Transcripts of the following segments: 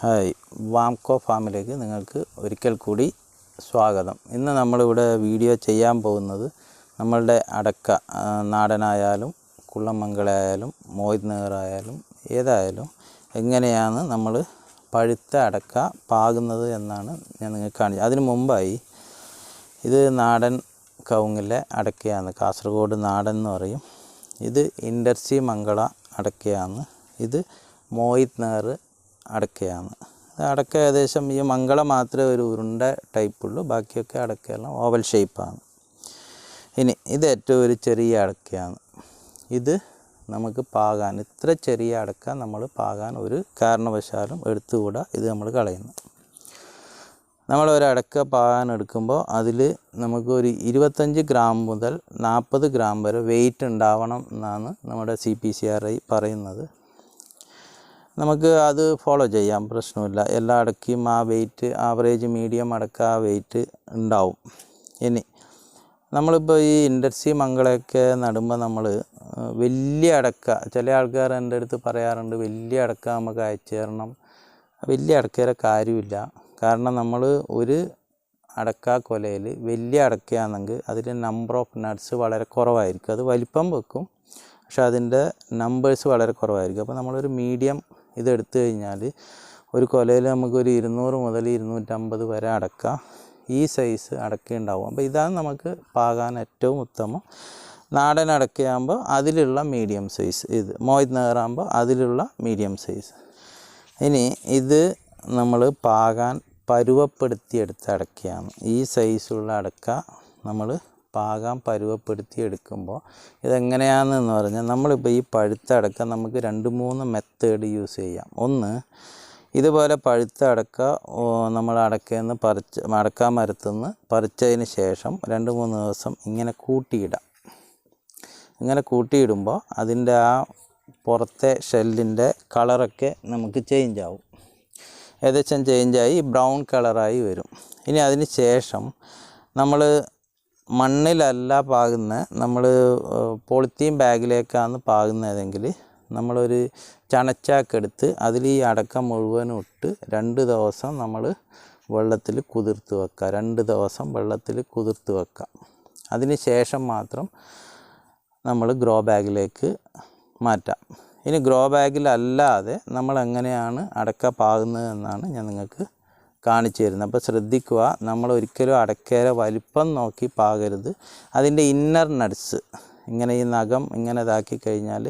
Hi വാംകോ ഫാമിലേക്ക് നിങ്ങൾക്ക് ഒരിക്കൽ കൂടി സ്വാഗതം. ഇന്ന് നമ്മളിവിടെ വീഡിയോ ചെയ്യാൻ പോകുന്നത് നമ്മളുടെ അടക്ക നാടനായാലും കുള്ളമംഗളായാലും മോഹിത് നെഹ്റായാലും ഏതായാലും എങ്ങനെയാണ് നമ്മൾ പഴുത്ത അടക്ക പാകുന്നത് എന്നാണ് ഞാൻ നിങ്ങൾക്ക് കാണിച്ചത്. അതിന് മുമ്പായി ഇത് നാടൻ കവുങ്ങിലെ അടക്കയാണ്. കാസർഗോഡ് നാടൻ എന്ന് പറയും. ഇത് ഇൻഡർസി മംഗള അടക്കയാണ്. ഇത് മോഹിത് നേർ അടക്കയാണ്. അടക്ക ഏകദേശം ഈ മംഗള മാത്രമേ ഒരു ഉരുണ്ട ടൈപ്പുള്ളൂ ബാക്കിയൊക്കെ അടക്കയെല്ലാം ഓവൽ ഷേപ്പാണ് ഇനി ഇത് ഏറ്റവും ഒരു ചെറിയ അടക്കയാണ്. ഇത് നമുക്ക് പാകാൻ ഇത്ര ചെറിയ അടക്ക നമ്മൾ പാകാൻ ഒരു കാരണവശാലും എടുത്തുകൂടാ. ഇത് നമ്മൾ കളയുന്നു. നമ്മൾ ഒരു അടക്ക പാകാൻ എടുക്കുമ്പോൾ അതിൽ നമുക്ക് ഒരു ഇരുപത്തഞ്ച് ഗ്രാം മുതൽ നാൽപ്പത് ഗ്രാം വരെ വെയിറ്റ് ഉണ്ടാവണം എന്നാണ് നമ്മുടെ C P C R I പറയുന്നത്. നമുക്ക് അത് ഫോളോ ചെയ്യാം പ്രശ്നമില്ല. എല്ലാ അടക്കിയും ആ വെയിറ്റ് ആവറേജ് മീഡിയം അടക്ക ആ വെയിറ്റ് ഉണ്ടാവും. ഇനി നമ്മളിപ്പോൾ ഈ ഇൻഡസ്ട്രി മംഗളയൊക്കെ നടുമ്പോൾ നമ്മൾ വലിയ അടക്ക ചില ആൾക്കാർ എന്റെ അടുത്ത് പറയാറുണ്ട് വലിയ അടക്ക നമുക്ക് അയച്ചു തരണം. വലിയ അടക്കയുടെ കാര്യമില്ല. കാരണം നമ്മൾ ഒരു അടക്ക കൊലയിൽ വലിയ അടക്കയാണെങ്കിൽ അതിൽ നമ്പർ ഓഫ് നട്ട്സ് വളരെ കുറവായിരിക്കും. അത് വലിപ്പം വെക്കും പക്ഷെ അതിന്റെ നമ്പേഴ്സ് വളരെ കുറവായിരിക്കും. അപ്പോൾ നമ്മളൊരു മീഡിയം ഇത് എടുത്തു കഴിഞ്ഞാൽ ഒരു കൊലയിൽ നമുക്കൊരു ഇരുന്നൂറ് മുതൽ ഇരുന്നൂറ്റമ്പത് വരെ അടക്ക. ഈ സൈസ് അടക്കുണ്ടാവും അപ്പോൾ ഇതാണ് നമുക്ക് പാകാൻ ഏറ്റവും ഉത്തമം. നാടൻ അടക്കയാകുമ്പോൾ അതിലുള്ള മീഡിയം സൈസ് ഇത് മോയിത് നഗറാകുമ്പോൾ അതിലുള്ള മീഡിയം സൈസ് ഇനി ഇത് നമ്മൾ പാകാൻ പരുവപ്പെടുത്തിയെടുത്ത അടക്കയാണ്. ഈ സൈസുള്ള അടക്ക നമ്മൾ പാകാൻ പരുവപ്പെടുത്തി എടുക്കുമ്പോൾ ഇതെങ്ങനെയാണെന്ന് പറഞ്ഞാൽ നമ്മളിപ്പോൾ ഈ പഴുത്തടക്കം നമുക്ക് രണ്ട് മൂന്ന് മെത്തേഡ് യൂസ് ചെയ്യാം. ഒന്ന് ഇതുപോലെ പഴുത്തടക്ക നമ്മൾ അടക്കയെന്ന് പറിച്ച് അടക്ക മരത്തുനിന്ന് പറിച്ചതിന് ശേഷം രണ്ട് മൂന്ന് ദിവസം ഇങ്ങനെ കൂട്ടിയിടാം. ഇങ്ങനെ കൂട്ടിയിടുമ്പോൾ അതിന്റെ ആ പുറത്തെ ഷെല്ലിന്റെ കളറൊക്കെ നമുക്ക് ചേഞ്ച് ആവും. ഏകദേശം ചേഞ്ചായി ബ്രൗൺ കളറായി വരും. ഇനി അതിന് ശേഷം നമ്മൾ മണ്ണിലല്ല പാകുന്ന. നമ്മൾ പോളിത്തീൻ ബാഗിലേക്കാണ് പാകുന്നതെങ്കിൽ നമ്മളൊരു ചണച്ചാക്കെടുത്ത് അതിൽ ഈ അടക്കം മുഴുവനും ഇട്ട് രണ്ട് ദിവസം നമ്മൾ വെള്ളത്തിൽ കുതിർത്ത് വെക്കുക രണ്ട് ദിവസം വെള്ളത്തിൽ കുതിർത്ത് വെക്കുക അതിന് ശേഷം മാത്രം നമ്മൾ ഗ്രോ ബാഗിലേക്ക് മാറ്റാം. ഇനി ഗ്രോ ബാഗിലല്ലാതെ നമ്മൾ എങ്ങനെയാണ് അടക്ക പാകുന്നത് എന്നാണ് ഞാൻ നിങ്ങൾക്ക് കാണിച്ചു തരുന്നത് അപ്പോൾ ശ്രദ്ധിക്കുക നമ്മൾ ഒരിക്കലും അടക്കേര വലിപ്പം നോക്കി പാകരുത്. അതിന്റെ ഇന്നർ നട്സ് ഇങ്ങനെ ഈ നഖം ഇങ്ങനെ ഇതാക്കി കഴിഞ്ഞാൽ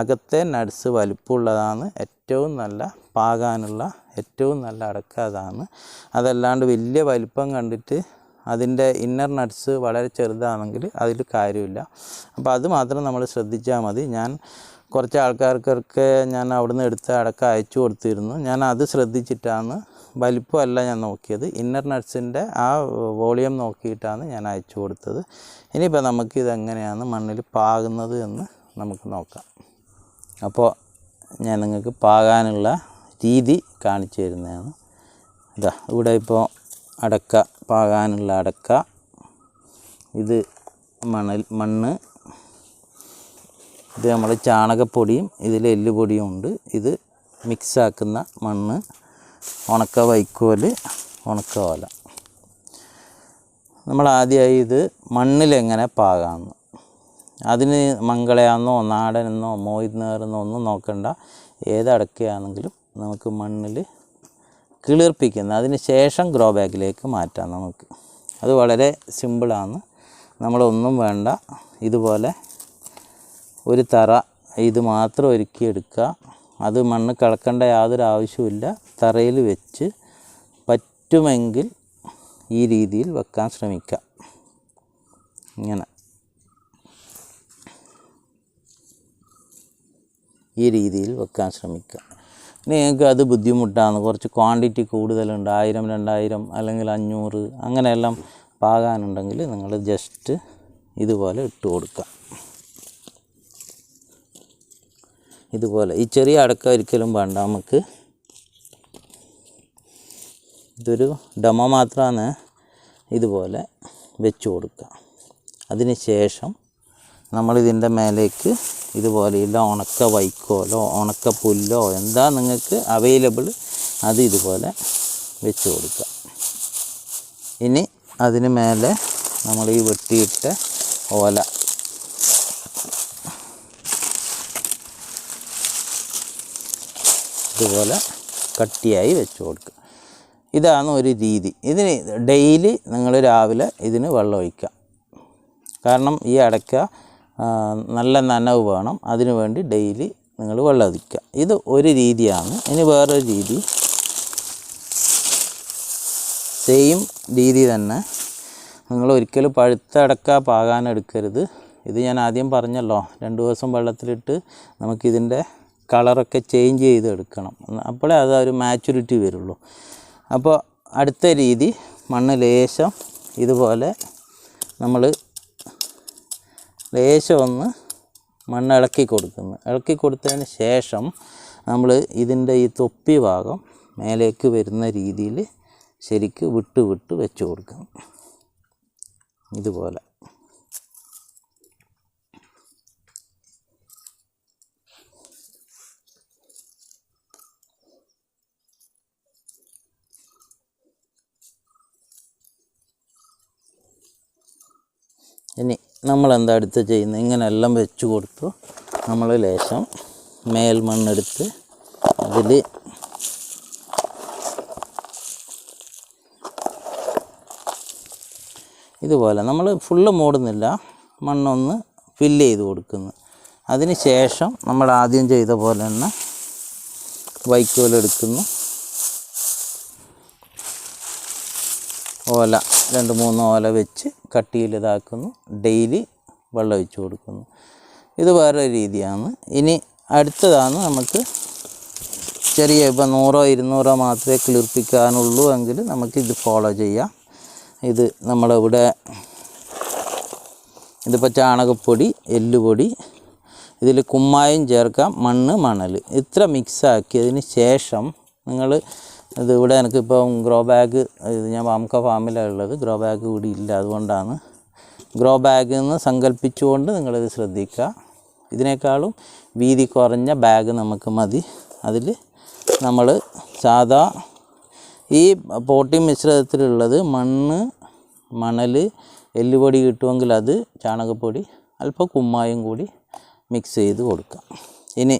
അകത്തെ നട്സ് വലിപ്പമുള്ളതാണ്. ഏറ്റവും നല്ല പാകാനുള്ള ഏറ്റവും നല്ല അടക്ക അതാണ് അതല്ലാണ്ട് വലിയ വലിപ്പം കണ്ടിട്ട് അതിന്റെ ഇന്നർ നട്സ് വളരെ ചെറുതാണെങ്കിൽ അതിൽ കാര്യമില്ല. അപ്പോൾ അത് മാത്രം നമ്മൾ ശ്രദ്ധിച്ചാൽ മതി. ഞാൻ കുറച്ച് ആൾക്കാർക്കൊക്കെ ഞാൻ അവിടുന്ന് എടുത്ത് അടക്ക അയച്ചു കൊടുത്തിരുന്നു. ഞാൻ അത് ശ്രദ്ധിച്ചിട്ടാണ് വലിപ്പമല്ല ഞാൻ നോക്കിയത്. ഇന്നർ നട്ട്സിന്റെ ആ വോളിയം നോക്കിയിട്ടാണ് ഞാൻ അയച്ചു കൊടുത്തത്. ഇനിയിപ്പോൾ നമുക്ക് ഇതെങ്ങനെയാണ് മണ്ണിൽ പാകുന്നത് എന്ന് നമുക്ക് നോക്കാം. അപ്പോൾ ഞാൻ നിങ്ങൾക്ക് പാകാനുള്ള രീതി കാണിച്ചു തരുന്നതാണ്. ഇതാ ഇവിടെ ഇപ്പോൾ അടക്ക പാകാനുള്ള അടക്ക. ഇത് മണൽ മണ്ണ്. ഇത് നമ്മൾ ചാണകപ്പൊടിയും ഇതിൽ എല്ലുപൊടിയും ഉണ്ട്. ഇത് മിക്സാക്കുന്ന മണ്ണ്. ഉണക്ക വൈക്കോൽ ഉണക്ക ഓല. നമ്മൾ ആദ്യമായി ഇത് മണ്ണിലെങ്ങനെ പാകാമെന്ന് അതിന് മംഗളയാണെന്നോ നാടനെന്നോ നേർന്നോ ഒന്നും നോക്കണ്ട. ഏത് അടക്കയാണെങ്കിലും നമുക്ക് മണ്ണിൽ കിളിർപ്പിക്കുന്ന അതിന് ശേഷം ഗ്രോ ബാഗിലേക്ക് മാറ്റാം നമുക്ക്. അത് വളരെ സിമ്പിളാണ് നമ്മളൊന്നും വേണ്ട. ഇതുപോലെ ഒരു തറ ഇത് മാത്രം ഒരുക്കിയെടുക്കുക. അത് മണ്ണ് കിളക്കേണ്ട യാതൊരു ആവശ്യമില്ല തറയിൽ വെച്ച് പറ്റുമെങ്കിൽ ഈ രീതിയിൽ വെക്കാൻ ശ്രമിക്കാം. ഇങ്ങനെ. ഈ രീതിയിൽ വെക്കാൻ ശ്രമിക്കുക നിങ്ങൾക്ക് അത് ബുദ്ധിമുട്ടാണ്. കുറച്ച് ക്വാണ്ടിറ്റി കൂടുതലുണ്ട്. ആയിരം രണ്ടായിരം അല്ലെങ്കിൽ അഞ്ഞൂറ് അങ്ങനെയെല്ലാം പാകാനുണ്ടെങ്കിൽ നിങ്ങൾ ജസ്റ്റ് ഇതുപോലെ ഇട്ട് കൊടുക്കുക ഇതുപോലെ. ഈ ചെറിയ അടക്ക ഒരിക്കലും വേണ്ട. നമുക്ക് ഇതൊരു ഡമോ മാത്രമാണ് ഇതുപോലെ വെച്ച് കൊടുക്കുക. അതിന് ശേഷം നമ്മളിതിന്റെ മേലേക്ക് ഇതുപോലെയുള്ള ഉണക്ക വൈക്കോലോ ഉണക്ക പുല്ലോ എന്താ നിങ്ങൾക്ക് അവൈലബിൾ അത് ഇതുപോലെ വെച്ച് കൊടുക്കുക. ഇനി അതിന് മേലെ നമ്മൾ ഈ വെട്ടിയിട്ട ഓല. ഇതുപോലെ കട്ടിയായി വെച്ച് കൊടുക്കുക. ഇതാണ് ഒരു രീതി. ഇതിന് ഡെയിലി നിങ്ങൾ രാവിലെ ഇതിന് വെള്ളം ഒഴിക്കുക. കാരണം ഈ അടയ്ക്ക നല്ല നനവ് വേണം. അതിനു വേണ്ടി ഡെയിലി നിങ്ങൾ വെള്ളം ഒഴിക്കുക. ഇത് ഒരു രീതിയാണ്. ഇനി വേറൊരു രീതി. സെയിം രീതി തന്നെ. നിങ്ങൾ ഒരിക്കലും പഴുത്ത അടക്ക പാകാൻ എടുക്കരുത്. ഇത് ഞാൻ ആദ്യം പറഞ്ഞല്ലോ. രണ്ട് ദിവസം വെള്ളത്തിലിട്ട് നമുക്കിതിന്റെ കളറൊക്കെ ചേഞ്ച് ചെയ്ത് എടുക്കണം അപ്പോഴേ അത് ഒരു മാച്ചുരിറ്റി വരുള്ളൂ. അപ്പോൾ അടുത്ത രീതി മണ്ണ് ലേശം ഇതുപോലെ നമ്മൾ ലേശം ഒന്ന് മണ്ണ് ഇളക്കി കൊടുക്കുന്നു. ഇളക്കി കൊടുത്തതിന് ശേഷം നമ്മൾ ഇതിന്റെ ഈ തൊപ്പി ഭാഗം മേലേക്ക് വരുന്ന രീതിയിൽ ശരിക്ക് വിട്ട് വിട്ട് വെച്ച് കൊടുക്കണം. ഇതുപോലെ. ഇനി നമ്മൾ എന്താ അടുത്ത് ചെയ്യുന്നത്? ഇങ്ങനെയെല്ലാം വെച്ച് കൊടുത്തു. നമ്മൾ ലേശം മേൽമണ്ണെടുത്ത് അതിൽ ഇതുപോലെ നമ്മൾ ഫുള്ള് മൂടുന്നില്ല. മണ്ണൊന്ന് ഫില്ല് ചെയ്ത് കൊടുക്കുന്നു. അതിന് ശേഷം നമ്മൾ ആദ്യം ചെയ്ത പോലെ തന്നെ വൈക്കോലെടുക്കുന്നു. ഓല. രണ്ട് മൂന്ന് ഓല വെച്ച് കട്ടിയിൽ ഇതാക്കുന്നു. ഡെയിലി വെള്ളം ഒഴിച്ച് കൊടുക്കുന്നു. ഇത് വേറെ രീതിയാണ്. ഇനി അടുത്തതാണ് നമുക്ക് ചെറിയ ഇപ്പം നൂറോ ഇരുന്നൂറോ മാത്രമേ കിളിർപ്പിക്കാനുള്ളൂ എങ്കിൽ നമുക്ക് ഇത് ഫോളോ ചെയ്യാം. ഇത് നമ്മളിവിടെ ഇതിപ്പോൾ ചാണകപ്പൊടി എല്ലുപൊടി ഇതിൽ കുമ്മായം ചേർക്കാം മണ്ണ് മണൽ. ഇത്ര മിക്സാക്കിയതിന് ശേഷം നിങ്ങൾ ഇത് ഇവിടെ എനിക്കിപ്പം ഗ്രോ ബാഗ് ഇത് ഞാൻ വാമക്ക ഫാമിലാണ് ഉള്ളത്. ഗ്രോ ബാഗ് ഇവിടെ ഇല്ല അതുകൊണ്ടാണ്. ഗ്രോ ബാഗ് എന്ന് സങ്കല്പിച്ചുകൊണ്ട് നിങ്ങളിത് ശ്രദ്ധിക്കുക ഇതിനേക്കാളും വീതി കുറഞ്ഞ ബാഗ് നമുക്ക് മതി. അതിൽ നമ്മൾ സാധാ ഈ പോട്ടി മിശ്രിതത്തിലുള്ളത് മണ്ണ് മണൽ എല്ലുപൊടി കിട്ടുമെങ്കിൽ അത് ചാണകപ്പൊടി അല്പം കുമ്മായും കൂടി മിക്സ് ചെയ്ത് കൊടുക്കാം. ഇനി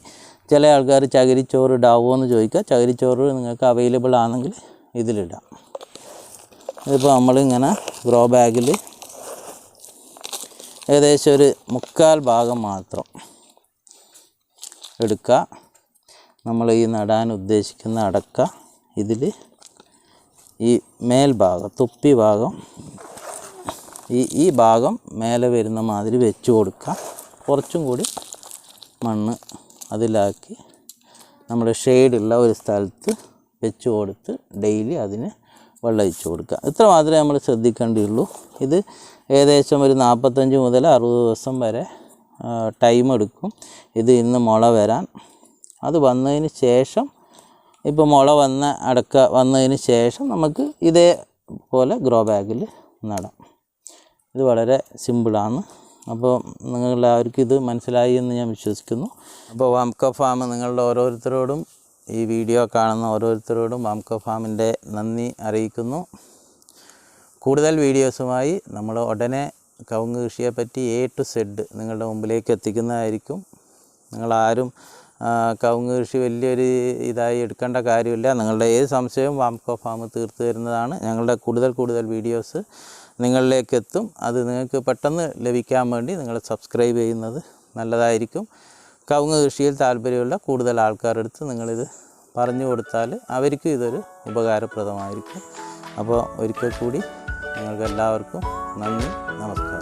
ചില ആൾക്കാർ ചകിരിച്ചോറ് ഇടാവോ എന്ന് ചോദിക്കുക. ചകിരിച്ചോറ് നിങ്ങൾക്ക് അവൈലബിൾ ആണെങ്കിൽ ഇതിലിടാം. ഇതിപ്പോൾ നമ്മളിങ്ങനെ ഗ്രോ ബാഗിൽ ഏകദേശം ഒരു മുക്കാൽ ഭാഗം മാത്രം എടുക്കുക. നമ്മൾ ഈ നടാൻ ഉദ്ദേശിക്കുന്ന അടക്ക ഇതിൽ ഈ മേൽഭാഗം തുപ്പി ഭാഗം ഈ ഈ ഭാഗം മേലെ വരുന്ന മാതിരി വെച്ച് കൊടുക്കുക. കുറച്ചും കൂടി മണ്ണ് അതിലാക്കി നമ്മൾ ഷെയ്ഡുള്ള ഒരു സ്ഥലത്ത് വെച്ച് കൊടുത്ത് ഡെയിലി അതിന് വെള്ളമൊഴിച്ച് കൊടുക്കുക. ഇത്ര മാത്രമേ നമ്മൾ ശ്രദ്ധിക്കേണ്ടിയുള്ളൂ. ഇത് ഏകദേശം ഒരു നാൽപ്പത്തഞ്ച് മുതൽ അറുപത് ദിവസം വരെ ടൈം എടുക്കും ഇത് ഇന്ന് മുള വരാൻ. അത് വന്നതിന് ശേഷം ഇപ്പോൾ മുള വന്ന അടക്ക വന്നതിന് ശേഷം നമുക്ക് ഇതേപോലെ ഗ്രോ ബാഗിൽ നടാം. ഇത് വളരെ സിമ്പിളാണ്. അപ്പോൾ നിങ്ങളെല്ലാവർക്കും ഇത് മനസ്സിലായി എന്ന് ഞാൻ വിശ്വസിക്കുന്നു. അപ്പോൾ വാംക ഫാം നിങ്ങളുടെ ഓരോരുത്തരോടും ഈ വീഡിയോ കാണുന്ന ഓരോരുത്തരോടും വാംക ഫാമിന്റെ നന്ദി അറിയിക്കുന്നു. കൂടുതൽ വീഡിയോസുമായി നമ്മൾ ഉടനെ കവുങ്ങ് കൃഷിയെപ്പറ്റി എ ടു സെഡ് നിങ്ങളുടെ മുമ്പിലേക്ക് എത്തിക്കുന്നതായിരിക്കും. നിങ്ങളാരും കവുങ്ങ് കൃഷി വലിയൊരു ഇതായി എടുക്കേണ്ട കാര്യമില്ല. നിങ്ങളുടെ ഏത് സംശയവും വാംകോ ഫാം തീർത്തു തരുന്നതാണ്. ഞങ്ങളുടെ കൂടുതൽ കൂടുതൽ വീഡിയോസ് നിങ്ങളിലേക്ക് എത്തും. അത് നിങ്ങൾക്ക് പെട്ടെന്ന് ലഭിക്കാൻ വേണ്ടി നിങ്ങൾ സബ്സ്ക്രൈബ് ചെയ്യുന്നത് നല്ലതായിരിക്കും. കവുങ്ങ് കൃഷിയിൽ താല്പര്യമുള്ള കൂടുതൽ ആൾക്കാരെടുത്ത് നിങ്ങളിത് പറഞ്ഞു കൊടുത്താൽ അവർക്കും ഇതൊരു ഉപകാരപ്രദമായിരിക്കും. അപ്പോൾ ഒരിക്കൽ കൂടി നിങ്ങൾക്ക് എല്ലാവർക്കും നന്ദി നമസ്കാരം.